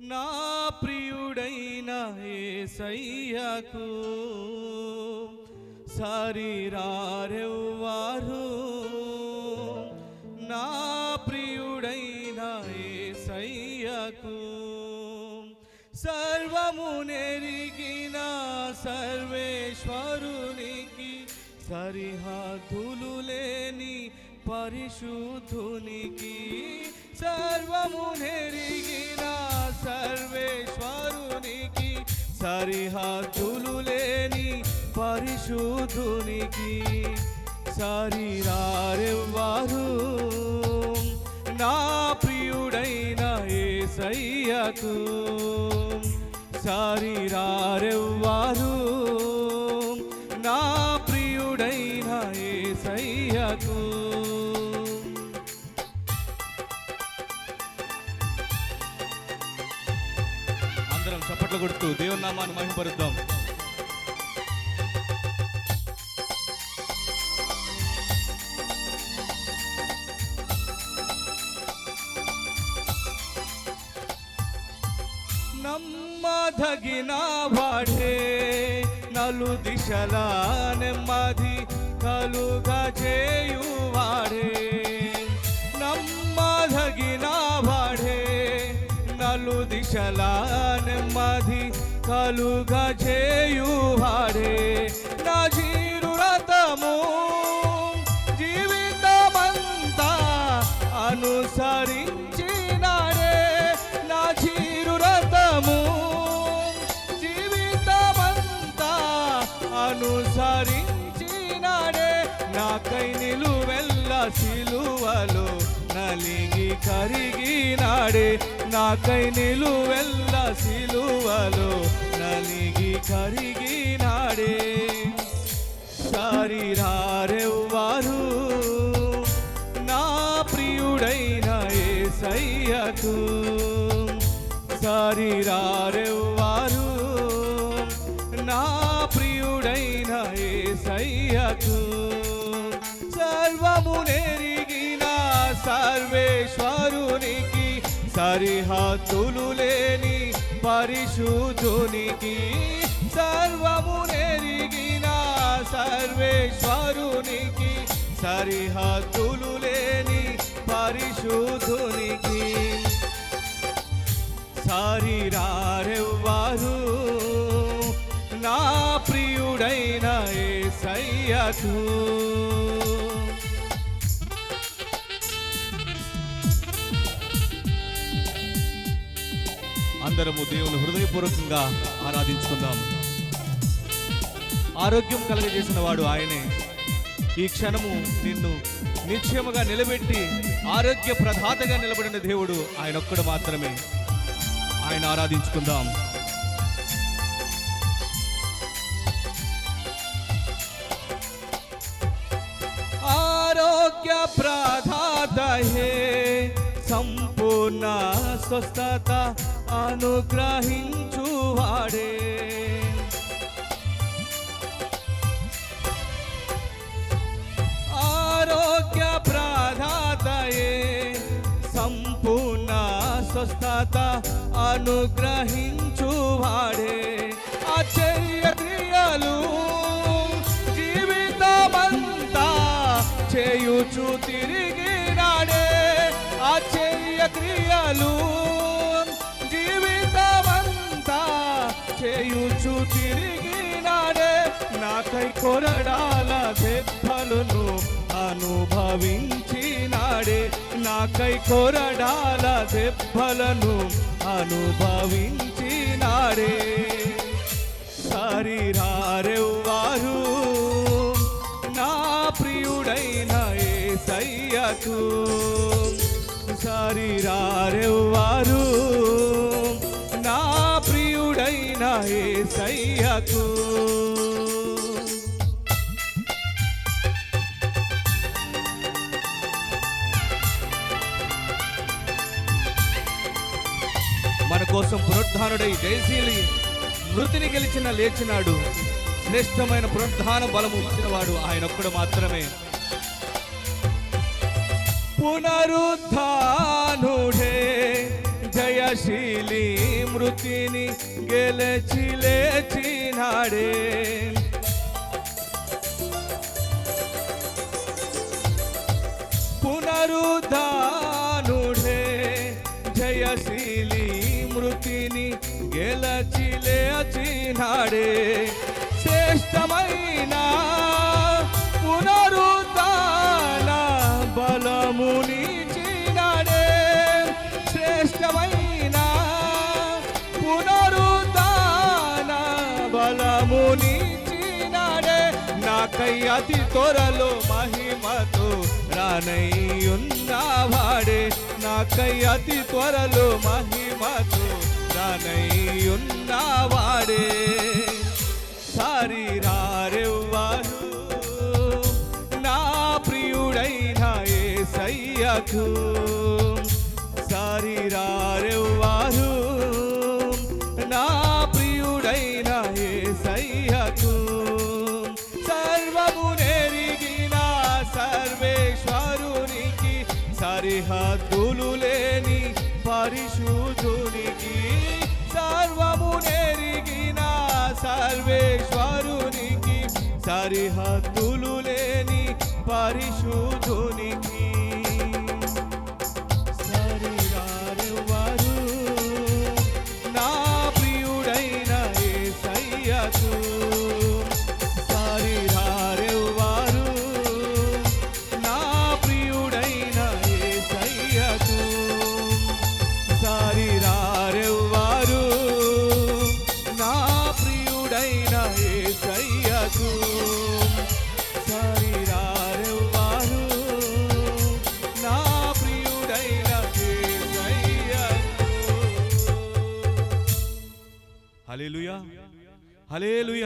నా ప్రియుడైన ఏసయ్యకు సరిరారెవ్వారు. నా ప్రియుడైన ఏసయ్యకు సర్వము నెరిగిన సర్వేశ్వరునికి సరిహద్దులు లేని పరిశుద్ధునికి సర్వము నెరిగిన సర్వేశ్వరునికి సరిహద్దులు లేని పరిశుద్ధునికి సరిరారెవ్వారు. నా ప్రియుడైన ఏసయ్యకు సరిరారెవ్వారు. నా ప్రియుడైన ఏసయ్యకు చప్పట్లు కొడుతూ దేవుని నామాన్ని మహిమపరుద్దాం. నమ్మదగిన వాడే నలు దిశల నెమ్మది కలుగా చేయువాడే. నమ్మదగిన వాడే నలు దిశల నెమ్మది కలుగా చేయువాడే నా జీరు రథము జీవితమంతా అనుసరించినాడే నా జీరు రథము జీవితమంతా అనుసరించినాడే నాకై నిలువెల్ల సిలువలో నలిగి కరిగినాడే నాకై నిలువెల్ల సిలువలో నలిగి కరిగినాడే. శరీరారెవ్వారు నా ప్రియుడైన ఏ సయ్యకు శరీరారెవ్వారు నా ప్రియుడైన ఏ సర్వము సర్వేశ్వరునికి సరిహద్దులు లేని పరిశుద్ధునికి సర్వము నెరిగిన సర్వేశ్వరునికి సరిహద్దులు లేని పరిశుద్ధునికి సారిరారెవ్వారు నా ప్రియుడైన ఏ ఏసయ్యకు. అందరము దేవుని హృదయపూర్వకంగా ఆరాధించుకుందాం. ఆరోగ్యం కలగజేసిన వాడు ఆయనే. ఈ క్షణము నిన్ను నిశ్చయముగా నిలబెట్టి ఆరోగ్య ప్రధాతగా నిలబడిన దేవుడు ఆయన ఒక్కడు మాత్రమే. ఆయన ఆరాధించుకుందాం. ఆరోగ్య ప్రధాత హే నా స్వస్థత అనుగ్రహించువాడే ఆరోగ్య ప్రాధాతయే సంపూర్ణ స్వస్థత అనుగ్రహించువాడే క్రియలు జీవితమంతా చేయుచు తిరిగినాడే. నాకై కొరడాల దెబ్బలను అనుభవించినాడే. నాకై కొరడాల దెబ్బలను అనుభవించినాడే. సరిరారెవ్వారు నా ప్రియుడైన ఏ సయ్యకు ఏసయ్యకు రారెవ్వారు నా ప్రియుడైన ఏసయ్యకు. మన కోసం పునరుద్ధానుడై జయశీలి మృతిని గెలిచిన లేచినాడు. శ్రేష్టమైన పునరుద్ధాన బలము ఇచ్చినవాడు ఆయన ఒక్కడు మాత్రమే. పునరుద్ధానుడే జయశీలి మృతిని గెలచి లేచినాడే పునరుద్ధానుడే జయశీలి మృతిని గెలచి లేచినాడే బలమునిచినాడే నాకై అతి త్వరలో మహిమతో రానయ్యున్నవాడే. నాకై అతి త్వరలో మహిమతో రానయ్యున్నవాడే. సరిహద్దులు లేని పరిశుద్ధునికి సర్వము నెరిగిన సర్వేశ్వరునికి సరిహద్దులు ഹലേ ലുയ